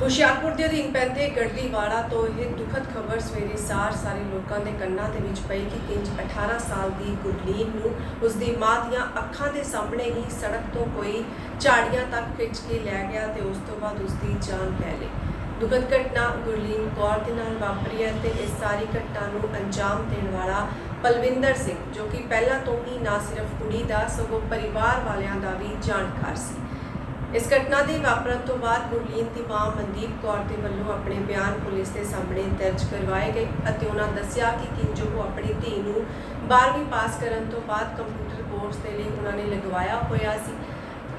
ਹੁਸ਼ਿਆਰਪੁਰ ਦੇ ਅਧੀਨ ਪੈਂਦੇ ਗੜਦੀਵਾੜਾ ਤੋਂ ਇਹ ਦੁਖਦ ਖਬਰ ਸਵੇਰੇ ਸਾਰ ਸਾਰੇ ਲੋਕਾਂ ਦੇ ਕੰਨਾਂ ਦੇ ਵਿੱਚ ਪਈ ਕਿ ਕਿੰਜ 18 ਸਾਲ ਦੀ ਗੁਰਲੀਨ ਨੂੰ ਉਸ ਦੀ ਮਾਂ ਦੀਆਂ ਅੱਖਾਂ ਦੇ ਸਾਹਮਣੇ ਹੀ ਸੜਕ ਤੋਂ ਕੋਈ ਝਾੜੀਆਂ ਤੱਕ ਖਿੱਚ ਕੇ ਲੈ ਗਿਆ ਤੇ ਉਸ ਤੋਂ ਬਾਅਦ ਉਸ ਦੀ ਜਾਨ ਲੈ ਲਈ। ਦੁਖਦ ਘਟਨਾ ਗੁਰਲੀਨ ਕੌਰ ਦੇ ਨਾਲ ਵਾਪਰੀ ਹੈ ਤੇ ਇਸ ਸਾਰੀ ਘਟਨਾ ਨੂੰ ਅੰਜਾਮ ਦੇਣ ਵਾਲਾ ਪਲਵਿੰਦਰ ਸਿੰਘ, ਜੋ ਕਿ ਪਹਿਲਾਂ ਤੋਂ ਹੀ ਨਾ ਸਿਰਫ ਕੁੜੀ ਦਾ, ਸਗੋਂ ਪਰਿਵਾਰ ਵਾਲਿਆਂ ਦਾ ਵੀ ਜਾਣਕਾਰ ਸੀ। ਇਸ ਘਟਨਾ ਦੇ ਵਾਪਰਨ ਤੋਂ ਬਾਅਦ ਗੁਰਲੀਨ ਦੀ ਮਾਂ ਮਨਦੀਪ ਕੌਰ ਦੇ ਵੱਲੋਂ ਆਪਣੇ ਬਿਆਨ ਪੁਲਿਸ ਦੇ ਸਾਹਮਣੇ ਦਰਜ ਕਰਵਾਏ ਗਏ ਅਤੇ ਉਹਨਾਂ ਦੱਸਿਆ ਕਿ ਕਿੰਜ ਉਹ ਆਪਣੀ ਧੀ ਨੂੰ 12ਵੀਂ ਪਾਸ ਕਰਨ ਤੋਂ ਬਾਅਦ ਕੰਪਿਊਟਰ ਕੋਰਸ ਦੇ ਲਈ ਉਹਨਾਂ ਨੇ ਲਗਵਾਇਆ ਹੋਇਆ ਸੀ।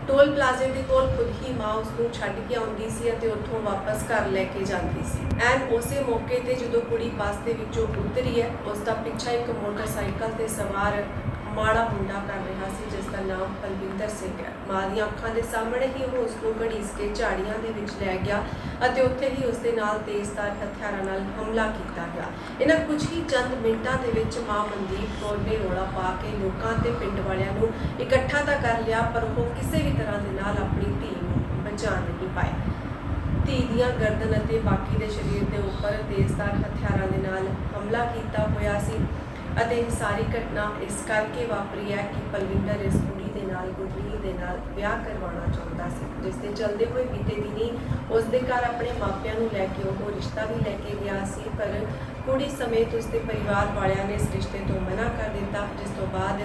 ਟੋਲ ਪਲਾਜ਼ੇ ਦੇ ਕੋਲ ਖੁਦ ਹੀ ਮਾਂ ਉਸ ਨੂੰ ਛੱਡ ਕੇ ਆਉਂਦੀ ਸੀ ਅਤੇ ਉੱਥੋਂ ਵਾਪਸ ਘਰ ਲੈ ਕੇ ਜਾਂਦੀ ਸੀ। ਐਨ ਉਸੇ ਮੌਕੇ ਤੇ ਜਦੋਂ ਕੁੜੀ ਬੱਸ ਦੇ ਵਿੱਚੋਂ ਉਤਰੀ ਹੈ, ਉਸ ਦਾ ਪਿੱਛਾ ਇੱਕ ਮੋਟਰਸਾਈਕਲ ਤੇ ਸਵਾਰ ਮਾੜਾ ਮੁੰਡਾ ਕਰ ਰਿਹਾ ਸੀ, ਜਿਸ ਦਾ ਨਾਮ ਪਲਵਿੰਦਰ ਸਿੰਘ ਹੈ। ਮਾਂ ਦੀਆਂ ਅੱਖਾਂ ਦੇ ਸਾਹਮਣੇ ਹੀ ਉਹ ਉਸ ਨੂੰ ਘੜੀਸ ਕੇ ਝਾੜੀਆਂ ਦੇ ਵਿੱਚ ਲੈ ਗਿਆ ਅਤੇ ਉੱਥੇ ਹੀ ਉਸ ਦੇ ਨਾਲ ਤੇਜ਼ਧਾਰ ਹਥਿਆਰਾਂ ਨਾਲ ਹਮਲਾ ਕੀਤਾ ਗਿਆ। ਇਹਨਾਂ ਕੁਝ ਹੀ ਚੰਦ ਮਿੰਟਾਂ ਦੇ ਵਿੱਚ ਮਾਂ ਮਨਦੀਪ ਕੌਰ ਨੇ ਰੋਲਾ ਪਾ ਕੇ ਲੋਕਾਂ ਤੇ ਪਿੰਡ ਵਾਲਿਆਂ ਨੂੰ ਇਕੱਠਾ ਤਾਂ ਕਰ ਲਿਆ, ਪਰ ਉਹ ਕਿਸੇ ਵੀ ਤਰ੍ਹਾਂ ਦੇ ਨਾਲ ਆਪਣੀ ਧੀ ਨੂੰ ਬਚਾ ਨਹੀਂ ਪਾਏ। ਧੀ ਦੀਆਂ ਗਰਦਨ ਅਤੇ ਬਾਕੀ ਦੇ ਸਰੀਰ ਦੇ ਉੱਪਰ ਤੇਜ਼ਧਾਰ ਹਥਿਆਰਾਂ ਦੇ ਨਾਲ ਹਮਲਾ ਕੀਤਾ ਹੋਇਆ ਸੀ। ਅਤੇ ਇਹ ਸਾਰੀ ਘਟਨਾ ਇਸ ਕਰਕੇ ਵਾਪਰੀ ਹੈ ਕਿ ਪਲਵਿੰਦਰ ਇਸ ਕੁੜੀ ਦੇ ਨਾਲ ਗੁਰਲੀਨ ਦੇ ਨਾਲ ਵਿਆਹ ਕਰਵਾਉਣਾ ਚਾਹੁੰਦਾ ਸੀ, ਜਿਸ ਦੇ ਚਲਦੇ ਹੋਏ ਬੀਤੇ ਦਿਨੀ ਉਸ ਦੇ ਘਰ ਆਪਣੇ ਮਾਪਿਆਂ ਨੂੰ ਲੈ ਕੇ ਉਹ ਰਿਸ਼ਤਾ ਵੀ ਲੈ ਕੇ ਗਿਆ ਸੀ, ਪਰ ਕੁੜੀ ਸਮੇਤ ਉਸ ਦੇ ਪਰਿਵਾਰ ਵਾਲਿਆਂ ਨੇ ਇਸ ਰਿਸ਼ਤੇ ਤੋਂ ਮਨਾ ਕਰ ਦਿੱਤਾ, ਜਿਸ ਤੋਂ ਬਾਅਦ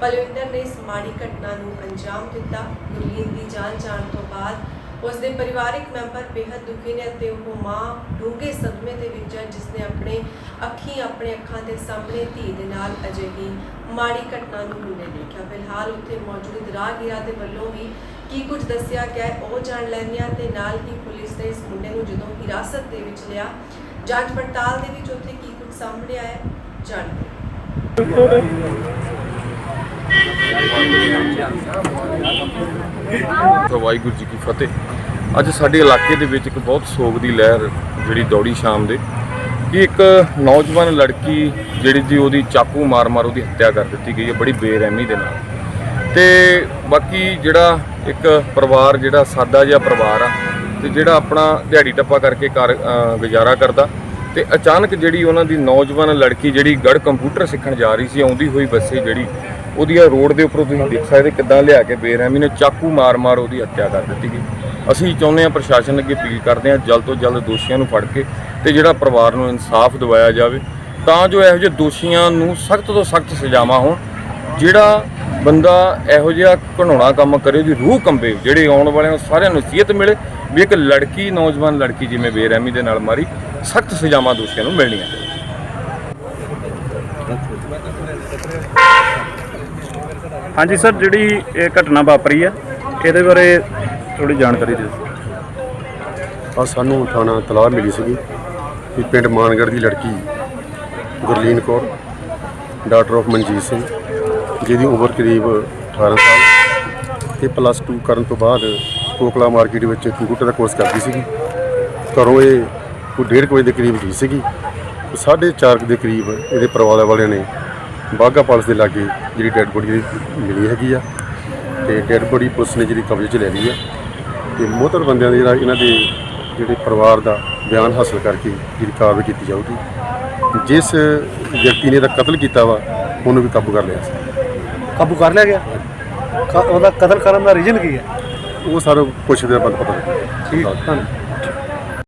ਪਲਵਿੰਦਰ ਨੇ ਇਸ ਮਾੜੀ ਘਟਨਾ ਨੂੰ ਅੰਜਾਮ ਦਿੱਤਾ ਗੁਰਲੀਨ ਦੀ ਜਾਨ ਜਾਣ ਤੋਂ ਬਾਅਦ ਉਸ ਦੇ ਪਰਿਵਾਰਿਕ ਮੈਂਬਰ ਬੇहद ਦੁਖੀ ਨੇ ਅਤੇ ਉਹ ਮਾਂ ਡੂੰਘੇ ਸਦਮੇ ਦੇ ਵਿੱਚ ਹੈ, ਜਿਸ ਨੇ ਆਪਣੇ ਅੱਖੀਂ ਆਪਣੇ ਅੱਖਾਂ ਦੇ ਸਾਹਮਣੇ ਧੀ ਦੇ ਨਾਲ ਅਜਿਹੀ ਮਾੜੀ ਘਟਨਾ ਨੂੰ ਹੁਣੇ ਦੇਖਿਆ। ਫਿਲਹਾਲ ਉੱਥੇ ਮੌਜੂਦ ਰਾਹਗੀਰਾਂ ਦੇ ਵੱਲੋਂ ਵੀ ਕੀ ਕੁਝ ਦੱਸਿਆ ਗਿਆ ਉਹ ਜਾਣ ਲੈਂਦੇ ਤੇ ਨਾਲ ਹੀ ਪੁਲਿਸ ਨੇ ਇਸ ਮੁੰਡੇ ਨੂੰ ਜਦੋਂ ਹਿਰਾਸਤ ਦੇ ਵਿੱਚ ਲਿਆ, ਜਾਂਚ ਪੜਤਾਲ ਦੇ ਵਿੱਚ ਉੱਥੇ ਕੀ ਕੁਝ ਸਾਹਮਣੇ ਆਇਆ ਜਾਣਦੇ ਵਾਹਿਗੁਰੂ ਜੀ ਕੀ ਫਤਿਹ। ਅੱਜ ਸਾਡੇ ਇਲਾਕੇ ਦੇ ਵਿੱਚ ਇੱਕ ਬਹੁਤ ਸੋਗ ਦੀ ਲਹਿਰ ਜਿਹੜੀ ਦੌੜੀ ਸ਼ਾਮ ਦੇ, ਕਿ ਇੱਕ ਨੌਜਵਾਨ ਲੜਕੀ ਜਿਹੜੀ ਜੀ ਉਹਦੀ ਚਾਕੂ ਮਾਰ-ਮਾਰ ਉਹਦੀ ਹੱਤਿਆ ਕਰ ਦਿੱਤੀ ਗਈ ਹੈ, ਬੜੀ ਬੇਰਹਿਮੀ ਦੇ ਨਾਲ। ਤੇ ਬਾਕੀ ਜਿਹੜਾ ਇੱਕ ਪਰਿਵਾਰ, ਜਿਹੜਾ ਸਾਦਾ ਜਿਹਾ ਪਰਿਵਾਰ ਆ, ਤੇ ਜਿਹੜਾ ਆਪਣਾ ਦਿਹਾੜੀ ਟੱਪਾ ਕਰਕੇ ਕਰ ਗੁਜ਼ਾਰਾ ਕਰਦਾ, ਤੇ ਅਚਾਨਕ ਜਿਹੜੀ ਉਹਨਾਂ ਦੀ ਨੌਜਵਾਨ ਲੜਕੀ ਜਿਹੜੀ ਗੜ ਕੰਪਿਊਟਰ ਸਿੱਖਣ ਜਾ ਰਹੀ ਸੀ, ਆਉਂਦੀ ਹੋਈ ਬੱਸੇ ਜਿਹੜੀ ਉਹਦੀਆਂ ਰੋਡ ਦੇ ਉੱਪਰੋਂ ਤੁਸੀਂ ਦੇਖ ਸਕਦੇ ਕਿੱਦਾਂ ਲਿਆ ਕੇ ਬੇਰਹਿਮੀ ਨੇ ਚਾਕੂ ਮਾਰ-ਮਾਰ ਉਹਦੀ ਹੱਤਿਆ ਕਰ ਦਿੱਤੀ ਗਈ। ਅਸੀਂ ਚਾਹੁੰਦੇ ਹਾਂ ਪ੍ਰਸ਼ਾਸਨ ਅੱਗੇ ਅਪੀਲ ਕਰਦੇ ਹਾਂ ਜਲਦ ਤੋਂ ਜਲਦ ਦੋਸ਼ੀਆਂ ਨੂੰ ਫੜ ਕੇ ਤੇ ਜਿਹੜਾ ਪਰਿਵਾਰ ਨੂੰ ਇਨਸਾਫ ਦਿਵਾਇਆ ਜਾਵੇ, ਤਾਂ ਜੋ ਇਹੋ ਜਿਹੇ ਦੋਸ਼ੀਆਂ ਨੂੰ ਸਖਤ ਤੋਂ ਸਖਤ ਸਜ਼ਾਵਾਂ ਹੋਣ, ਜਿਹੜਾ ਬੰਦਾ ਇਹੋ ਜਿਹਾ ਘਿਨਾਉਣਾ ਕੰਮ ਕਰੇ, ਉਹਦੀ ਰੂਹ ਕੰਬੇ, ਜਿਹੜੇ ਆਉਣ ਵਾਲਿਆਂ ਨੂੰ ਸਾਰਿਆਂ ਨੂੰ ਨਸੀਹਤ ਮਿਲੇ ਵੀ ਇੱਕ ਲੜਕੀ, ਨੌਜਵਾਨ ਲੜਕੀ ਜਿਵੇਂ ਬੇਰਹਿਮੀ ਦੇ ਨਾਲ ਮਾਰੀ, ਸਖਤ ਸਜ਼ਾਵਾਂ ਦੋਸ਼ੀਆਂ ਨੂੰ ਮਿਲਣੀਆਂ। ਹਾਂਜੀ ਸਰ, ਜਿਹੜੀ ਇਹ ਘਟਨਾ ਵਾਪਰੀ ਆ, ਇਹਦੇ ਬਾਰੇ ਥੋੜੀ ਜਾਣਕਾਰੀ ਦਿਓ। ਆ ਸਾਨੂੰ ਥਾਣਾ ਤਲਾਹ ਮਿਲੀ ਸੀਗੀ ਕਿ ਪਿੰਡ ਮਾਨਗੜ੍ਹ ਦੀ ਲੜਕੀ ਗੁਰਲੀਨ ਕੌਰ ਡਾਕਟਰ ਆਫ ਮਨਜੀਤ ਸਿੰਘ, ਜਿਹਦੀ ਉਮਰ ਕਰੀਬ 18 ਸਾਲ ਤੇ ਪਲੱਸ 2 ਕਰਨ ਤੋਂ ਬਾਅਦ ਕੋਕਲਾ ਮਾਰਕੀਟ ਵਿੱਚ ਕੰਪਿਊਟਰ ਦਾ ਕੋਰਸ ਕਰਦੀ ਸੀਗੀ। ਘਰੋਂ ਇਹ ਕੋਈ ਡੇਢ ਕੁ ਵਜੇ ਦੇ ਕਰੀਬ ਗਈ ਸੀਗੀ। ਤੇ ਸਾਢੇ ਚਾਰ ਕੁ ਦੇ ਕਰੀਬ ਇਹਦੇ ਪਰਿਵਾਰ ਵਾਲਿਆਂ ਨੇ ਬਾਗਾ ਪਾਲਸ ਦੇ ਲਾਗੇ ਜਿਹੜੀ ਡੈੱਡ ਬੋਡੀ ਮਿਲੀ ਹੈਗੀ ਆ ਤੇ ਡੈੱਡ ਬੋਡੀ ਪੁਲਿਸ ਨੇ ਜਿਹੜੀ ਕਬਜ਼ੇ 'ਚ ਲੈ ਲਈ ਆ। ਤੇ ਮੋਹਤਰ ਬੰਦਿਆਂ ਦੇ ਜਿਹੜਾ ਇਹਨਾਂ ਦੇ ਜਿਹੜੇ ਪਰਿਵਾਰ ਦਾ ਬਿਆਨ ਹਾਸਲ ਕਰਕੇ ਜਿਹੜੀ ਕਾਰਵਾਈ ਕੀਤੀ ਜਾਊਗੀ। ਜਿਸ ਵਿਅਕਤੀ ਨੇ ਇਹਦਾ ਕਤਲ ਕੀਤਾ ਵਾ ਉਹਨੂੰ ਵੀ ਕਾਬੂ ਕਰ ਲਿਆ ਸੀ। ਕਾਬੂ ਕਰ ਲਿਆ ਗਿਆ? ਕ- ਉਹਦਾ ਕਤਲ ਕਰਨ ਦਾ ਰੀਜ਼ਨ ਕੀ ਹੈ? ਉਹ ਸਾਰਾ ਪੁੱਛਦੇ ਬੰਦ ਪਤਾ ਲੱਗਾ। ਠੀਕ ਧੰਨਵਾਦ।